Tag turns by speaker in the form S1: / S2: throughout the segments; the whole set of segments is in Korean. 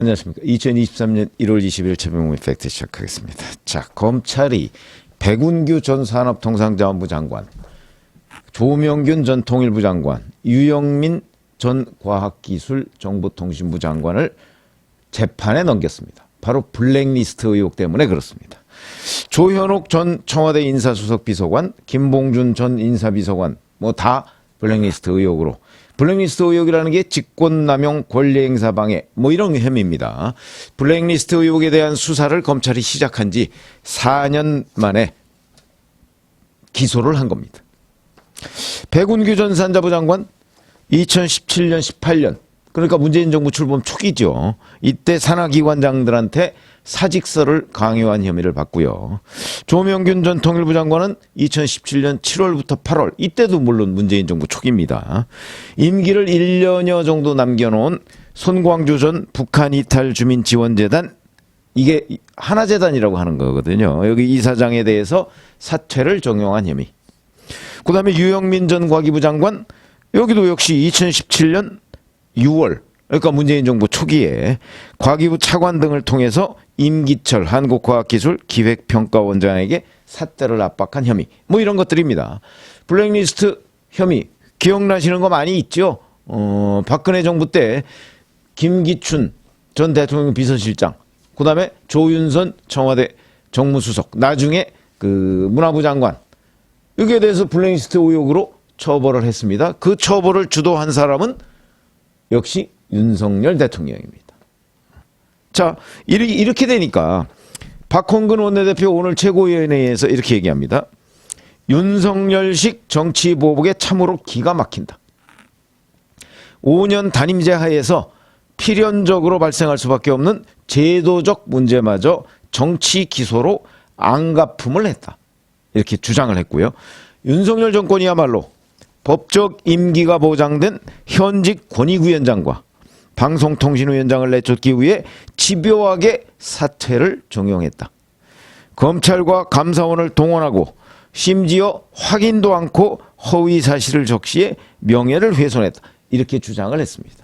S1: 안녕하십니까. 2023년 1월 20일 최병훈 팩트 시작하겠습니다. 자, 검찰이 백운규 전 산업통상자원부 장관, 조명균 전 통일부 장관, 유영민 전 과학기술정보통신부 장관을 재판에 넘겼습니다. 바로 블랙리스트 의혹 때문에 그렇습니다. 조현옥 전 청와대 인사수석 비서관, 김봉준 전 인사비서관, 뭐 다 블랙리스트 의혹으로. 블랙리스트 의혹이라는 게 직권남용 권리행사 방해, 뭐 이런 혐의입니다. 블랙리스트 의혹에 대한 수사를 검찰이 시작한 지 4년 만에 기소를 한 겁니다. 백운규 전 산자부 장관 2017년 18년 그러니까 문재인 정부 출범 초기죠. 이때 산하기관장들한테 사직서를 강요한 혐의를 받고요. 조명균 전 통일부 장관은 2017년 7월부터 8월 이때도 물론 문재인 정부 초기입니다. 임기를 1년여 정도 남겨놓은 손광주 전 북한 이탈 주민 지원재단 이게 하나재단이라고 하는 거거든요. 여기 이사장에 대해서 사퇴를 종용한 혐의. 그 다음에 유영민 전 과기부 장관 여기도 역시 2017년 6월 그러니까 문재인 정부 초기에 과기부 차관 등을 통해서 임기철 한국과학기술 기획평가원장에게 사퇴를 압박한 혐의 뭐 이런 것들입니다. 블랙리스트 혐의 기억나시는 거 많이 있죠? 어, 박근혜 정부 때 김기춘 전 대통령 비서실장 그다음에 조윤선 청와대 정무수석 나중에 그 문화부 장관 여기에 대해서 블랙리스트 의혹으로 처벌을 했습니다. 그 처벌을 주도한 사람은 역시 윤석열 대통령입니다. 자, 이리- 이렇게 되니까 박홍근 원내대표 오늘 최고위원회에서 이렇게 얘기합니다. 윤석열식 정치 보복에 참으로 기가 막힌다. 5년 단임제 하에서 필연적으로 발생할 수밖에 없는 제도적 문제마저 정치 기소로 안가품을 했다. 이렇게 주장을 했고요. 윤석열 정권이야말로 법적 임기가 보장된 현직 권익위원장과 방송통신위원장을 내쫓기 위해 집요하게 사퇴를 종용했다. 검찰과 감사원을 동원하고 심지어 확인도 않고 허위 사실을 적시해 명예를 훼손했다. 이렇게 주장을 했습니다.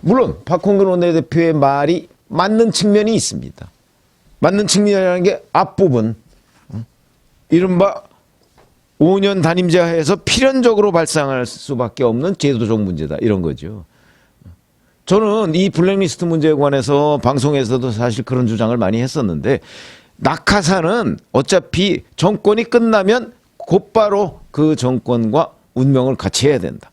S1: 물론 박홍근 원내대표의 말이 맞는 측면이 있습니다. 맞는 측면이라는 게 앞부분 어? 이른바 5년 단임제 하에서 필연적으로 발생할 수밖에 없는 제도적 문제다 이런 거죠. 저는 이 블랙리스트 문제에 관해서 방송에서도 사실 그런 주장을 많이 했었는데 낙하산은 어차피 정권이 끝나면 곧바로 그 정권과 운명을 같이 해야 된다.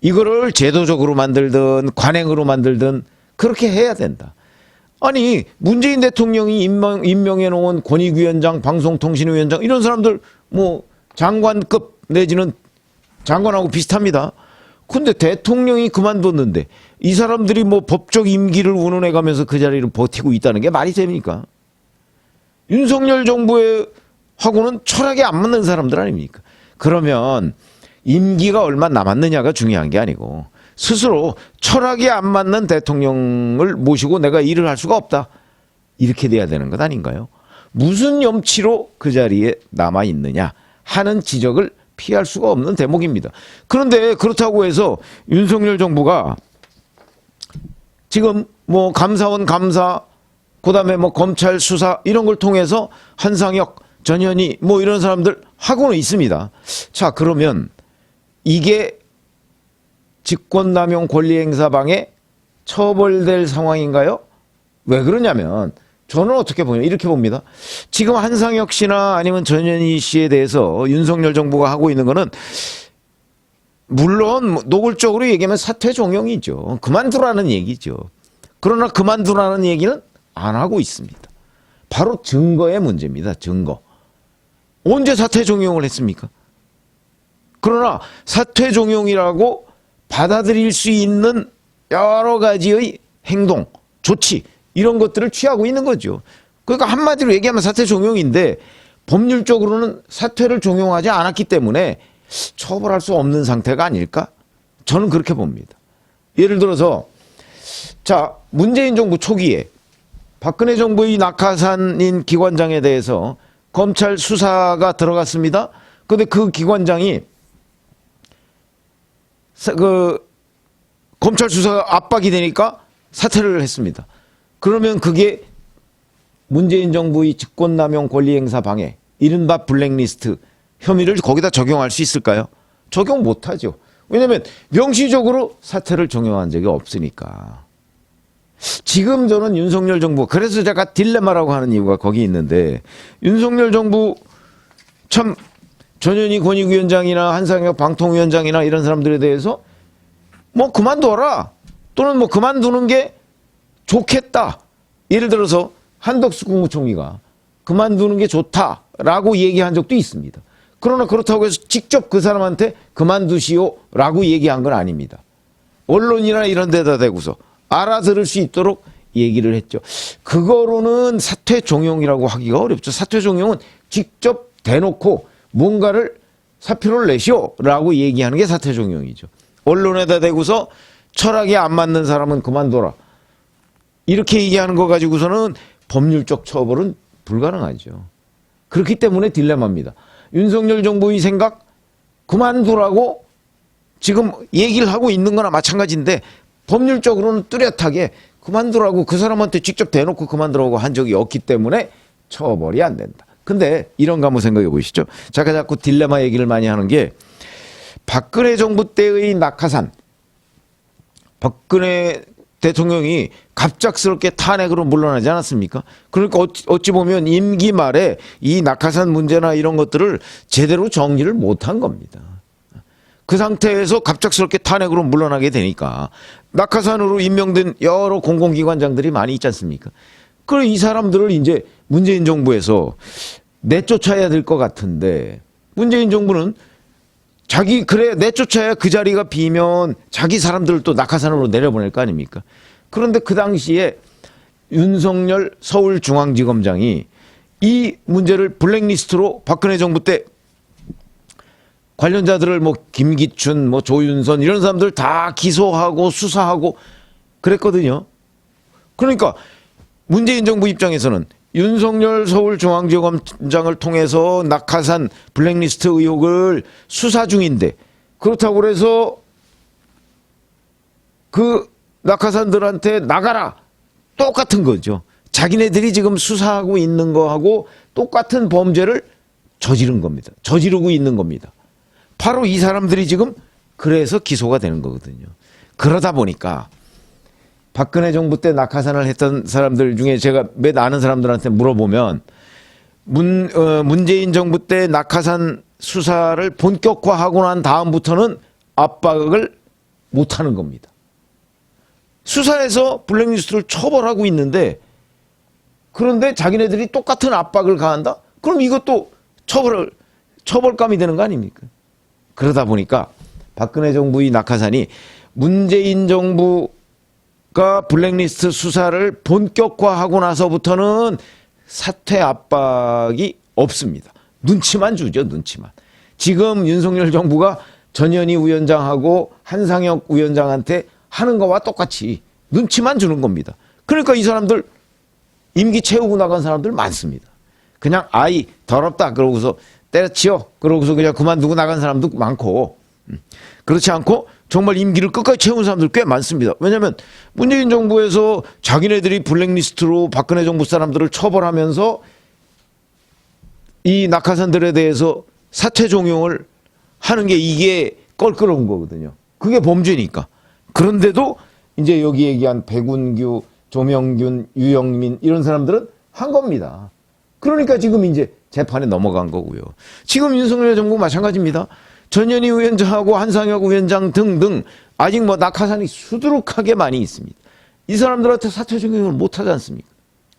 S1: 이거를 제도적으로 만들든 관행으로 만들든 그렇게 해야 된다. 아니 문재인 대통령이 임명, 임명해 놓은 권익위원장, 방송통신위원장 이런 사람들 뭐 장관급 내지는 장관하고 비슷합니다. 근데 대통령이 그만뒀는데 이 사람들이 뭐 법적 임기를 운운해 가면서 그 자리를 버티고 있다는 게 말이 됩니까? 윤석열 정부의 하고는 철학이 안 맞는 사람들 아닙니까? 그러면 임기가 얼마 남았느냐가 중요한 게 아니고 스스로 철학이 안 맞는 대통령을 모시고 내가 일을 할 수가 없다. 이렇게 돼야 되는 것 아닌가요? 무슨 염치로 그 자리에 남아 있느냐 하는 지적을 피할 수가 없는 대목입니다. 그런데 그렇다고 해서 윤석열 정부가 지금 뭐 감사원 감사 그다음에 뭐 검찰 수사 이런 걸 통해서 한상혁 전현희 뭐 이런 사람들 하고는 있습니다. 자 그러면 이게 직권남용 권리행사방해 처벌될 상황인가요? 왜 그러냐면 저는 어떻게 보냐 이렇게 봅니다. 지금 한상혁 씨나 아니면 전현희 씨에 대해서 윤석열 정부가 하고 있는 거는 물론 뭐 노골적으로 얘기하면 사퇴 종용이죠. 그만두라는 얘기죠. 그러나 그만두라는 얘기는 안 하고 있습니다. 바로 증거의 문제입니다. 증거. 언제 사퇴 종용을 했습니까? 그러나 사퇴 종용이라고 받아들일 수 있는 여러 가지의 행동, 조치 이런 것들을 취하고 있는 거죠. 그러니까 한마디로 얘기하면 사퇴 종용인데 법률적으로는 사퇴를 종용하지 않았기 때문에 처벌할 수 없는 상태가 아닐까? 저는 그렇게 봅니다. 예를 들어서 자 문재인 정부 초기에 박근혜 정부의 낙하산인 기관장에 대해서 검찰 수사가 들어갔습니다. 근데 그 기관장이 사- 그 검찰 수사가 압박이 되니까 사퇴를 했습니다. 그러면 그게 문재인 정부의 직권남용 권리행사 방해, 이른바 블랙리스트 혐의를 거기다 적용할 수 있을까요? 적용 못하죠. 왜냐하면 명시적으로 사퇴를 적용한 적이 없으니까. 지금 저는 윤석열 정부 그래서 제가 딜레마라고 하는 이유가 거기 있는데 윤석열 정부 참 전현희 권익위원장이나 한상혁 방통위원장이나 이런 사람들에 대해서 뭐 그만둬라 또는 뭐 그만두는 게 좋겠다 예를 들어서 한덕수 국무총리가 그만두는 게 좋다라고 얘기한 적도 있습니다. 그러나 그렇다고 해서 직접 그 사람한테 그만두시오라고 얘기한 건 아닙니다. 언론이나 이런 데다 대고서 알아들을 수 있도록 얘기를 했죠. 그거로는 사퇴 종용이라고 하기가 어렵죠. 사퇴 종용은 직접 대놓고 뭔가를 사표를 내시오라고 얘기하는 게 사퇴 종용이죠. 언론에다 대고서 철학에 안 맞는 사람은 그만둬라. 이렇게 얘기하는 거 가지고서는 법률적 처벌은 불가능하죠. 그렇기 때문에 딜레마입니다. 윤석열 정부의 생각 그만두라고 지금 얘기를 하고 있는 거나 마찬가지인데 법률적으로는 뚜렷하게 그만두라고 그 사람한테 직접 대놓고 그만두라고 한 적이 없기 때문에 처벌이 안 된다. 근데 이런 거 한번 생각해 보시죠. 제가 자꾸 딜레마 얘기를 많이 하는 게 박근혜 정부 때의 낙하산 박근혜 대통령이 갑작스럽게 탄핵으로 물러나지 않았습니까? 그러니까 어찌, 어찌 보면 임기 말에 이 낙하산 문제나 이런 것들을 제대로 정리를 못한 겁니다. 그 상태에서 갑작스럽게 탄핵으로 물러나게 되니까 낙하산으로 임명된 여러 공공기관장들이 많이 있지 않습니까? 그럼 이 사람들을 이제 문재인 정부에서 내쫓아야 될 것 같은데 문재인 정부는 자기 그래 내쫓아야 그 자리가 비면 자기 사람들을 또 낙하산으로 내려보낼 거 아닙니까? 그런데 그 당시에 윤석열 서울중앙지검장이 이 문제를 블랙리스트로 박근혜 정부 때 관련자들을 뭐 김기춘, 뭐 조윤선 이런 사람들 다 기소하고 수사하고 그랬거든요. 그러니까 문재인 정부 입장에서는 윤석열 서울중앙지검장을 통해서 낙하산 블랙리스트 의혹을 수사 중인데 그렇다고 그래서 그 낙하산들한테 나가라 똑같은 거죠. 자기네들이 지금 수사하고 있는 거하고 똑같은 범죄를 저지른 겁니다. 저지르고 있는 겁니다. 바로 이 사람들이 지금 그래서 기소가 되는 거거든요. 그러다 보니까 박근혜 정부 때 낙하산을 했던 사람들 중에 제가 몇 아는 사람들한테 물어보면 문, 어, 문재인 정부 때 낙하산 수사를 본격화하고 난 다음부터는 압박을 못 하는 겁니다. 수사에서 블랙리스트를 처벌하고 있는데 그런데 자기네들이 똑같은 압박을 가한다? 그럼 이것도 처벌을, 처벌감이 되는 거 아닙니까? 그러다 보니까 박근혜 정부의 낙하산이 문재인 정부 가 블랙리스트 수사를 본격화하고 나서부터는 사퇴 압박이 없습니다. 눈치만 주죠, 눈치만. 지금 윤석열 정부가 전현희 위원장하고 한상혁 위원장한테 하는 거와 똑같이 눈치만 주는 겁니다. 그러니까 이 사람들 임기 채우고 나간 사람들 많습니다. 그냥 아이 더럽다 그러고서 때려치워 그러고서 그냥 그만두고 나간 사람도 많고 음. 그렇지 않고 정말 임기를 끝까지 채운 사람들 꽤 많습니다. 왜냐하면 문재인 정부에서 자기네들이 블랙리스트로 박근혜 정부 사람들을 처벌하면서 이 낙하산들에 대해서 사퇴 종용을 하는 게 이게 껄끄러운 거거든요. 그게 범죄니까. 그런데도 이제 여기 얘기한 백운규, 조명균, 유영민 이런 사람들은 한 겁니다. 그러니까 지금 이제 재판에 넘어간 거고요. 지금 윤석열 정부 마찬가지입니다. 전현희 위원장하고 한상혁 위원장 등등 아직 뭐 낙하산이 수두룩하게 많이 있습니다. 이 사람들한테 사퇴 적용을 못 하지 않습니까?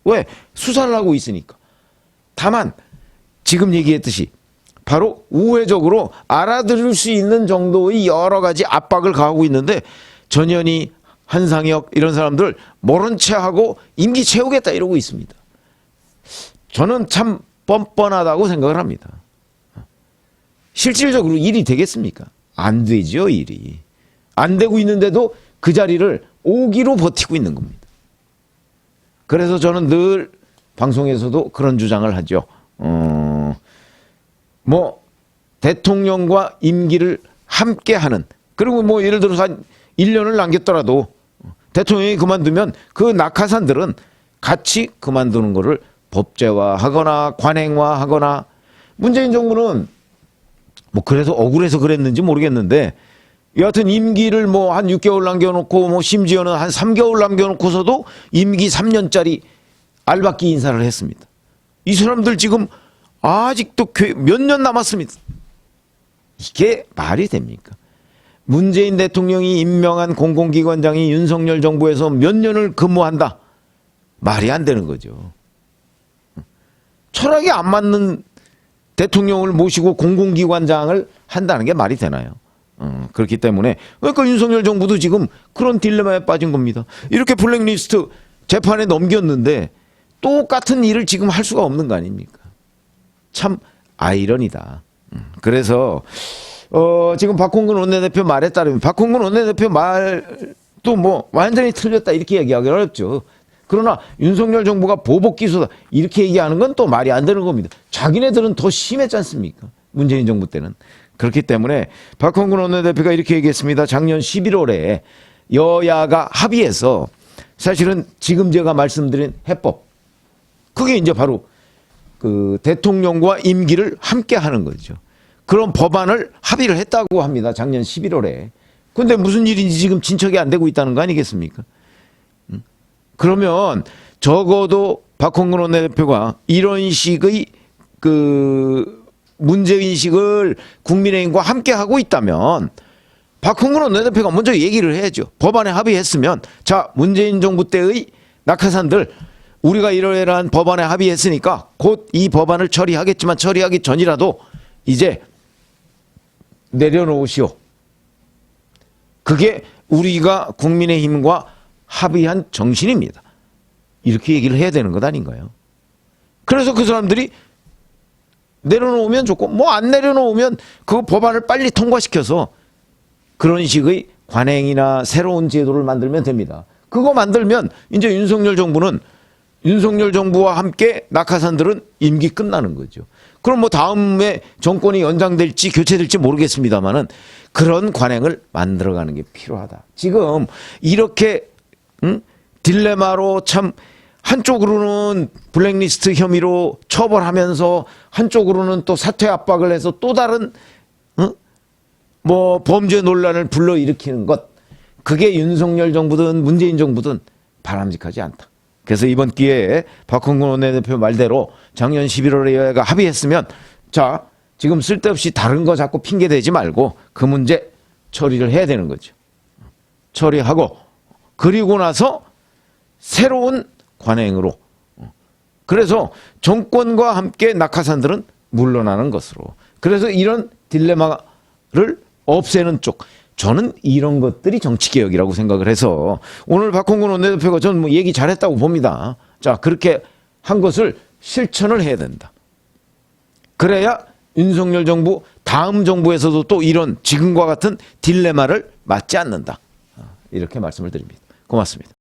S1: 왜? 수사를 하고 있으니까. 다만 지금 얘기했듯이 바로 우회적으로 알아들을 수 있는 정도의 여러 가지 압박을 가하고 있는데 전현희, 한상혁 이런 사람들 모른 채 하고 임기 채우겠다 이러고 있습니다. 저는 참 뻔뻔하다고 생각을 합니다. 실질적으로 일이 되겠습니까? 안 되죠, 일이. 안 되고 있는데도 그 자리를 오기로 버티고 있는 겁니다. 그래서 저는 늘 방송에서도 그런 주장을 하죠. 어, 뭐, 대통령과 임기를 함께 하는, 그리고 뭐 예를 들어서 한 1년을 남겼더라도 대통령이 그만두면 그 낙하산들은 같이 그만두는 거를 법제화하거나 관행화하거나 문재인 정부는 뭐 그래서 억울해서 그랬는지 모르겠는데 여하튼 임기를 뭐 한 6개월 남겨놓고 뭐 심지어는 한 3개월 남겨놓고서도 임기 3년짜리 알박기 인사를 했습니다. 이 사람들 지금 아직도 몇 년 남았습니다. 이게 말이 됩니까? 문재인 대통령이 임명한 공공기관장이 윤석열 정부에서 몇 년을 근무한다. 말이 안 되는 거죠. 철학이 안 맞는 대통령을 모시고 공공기관장을 한다는 게 말이 되나요? 어, 그렇기 때문에 그러니까 윤석열 정부도 지금 그런 딜레마에 빠진 겁니다. 이렇게 블랙리스트 재판에 넘겼는데 똑같은 일을 지금 할 수가 없는 거 아닙니까? 참 아이러니다. 음, 그래서 어, 지금 박홍근 원내대표 말에 따르면 박홍근 원내대표 말도 뭐 완전히 틀렸다 이렇게 얘기하기 어렵죠. 그러나 윤석열 정부가 보복 기소다 이렇게 얘기하는 건 또 말이 안 되는 겁니다. 자기네들은 더 심했지 않습니까? 문재인 정부 때는. 그렇기 때문에 박홍근 원내대표가 이렇게 얘기했습니다. 작년 11월에 여야가 합의해서 사실은 지금 제가 말씀드린 해법 그게 이제 바로 그 대통령과 임기를 함께 하는 거죠. 그런 법안을 합의를 했다고 합니다. 작년 11월에. 근데 무슨 일인지 지금 진척이 안 되고 있다는 거 아니겠습니까? 음? 그러면 적어도 박홍근 원내대표가 이런 식의 그 문제 인식을 국민의힘과 함께 하고 있다면 박홍근 원내대표가 먼저 얘기를 해야죠. 법안에 합의했으면 자 문재인 정부 때의 낙하산들 우리가 이러이러한 법안에 합의했으니까 곧 이 법안을 처리하겠지만 처리하기 전이라도 이제 내려놓으시오. 그게 우리가 국민의힘과 합의한 정신입니다. 이렇게 얘기를 해야 되는 것 아닌가요? 그래서 그 사람들이 내려놓으면 좋고 뭐 안 내려놓으면 그 법안을 빨리 통과시켜서 그런 식의 관행이나 새로운 제도를 만들면 됩니다. 그거 만들면 이제 윤석열 정부는 윤석열 정부와 함께 낙하산들은 임기 끝나는 거죠. 그럼 뭐 다음에 정권이 연장될지 교체될지 모르겠습니다만은 그런 관행을 만들어가는 게 필요하다. 지금 이렇게 응? 딜레마로 참 한쪽으로는 블랙리스트 혐의로 처벌하면서 한쪽으로는 또 사퇴 압박을 해서 또 다른 응? 뭐 범죄 논란을 불러일으키는 것 그게 윤석열 정부든 문재인 정부든 바람직하지 않다. 그래서 이번 기회에 박홍근 원내대표 말대로 작년 11월에 여야가 합의했으면 자 지금 쓸데없이 다른 거 자꾸 핑계 대지 말고 그 문제 처리를 해야 되는 거죠. 처리하고 그리고 나서 새로운 관행으로 그래서 정권과 함께 낙하산들은 물러나는 것으로 그래서 이런 딜레마를 없애는 쪽 저는 이런 것들이 정치개혁이라고 생각을 해서 오늘 박홍근 원내대표가 저는 뭐 얘기 잘했다고 봅니다. 자 그렇게 한 것을 실천을 해야 된다. 그래야 윤석열 정부 다음 정부에서도 또 이런 지금과 같은 딜레마를 맞지 않는다. 이렇게 말씀을 드립니다. 고맙습니다.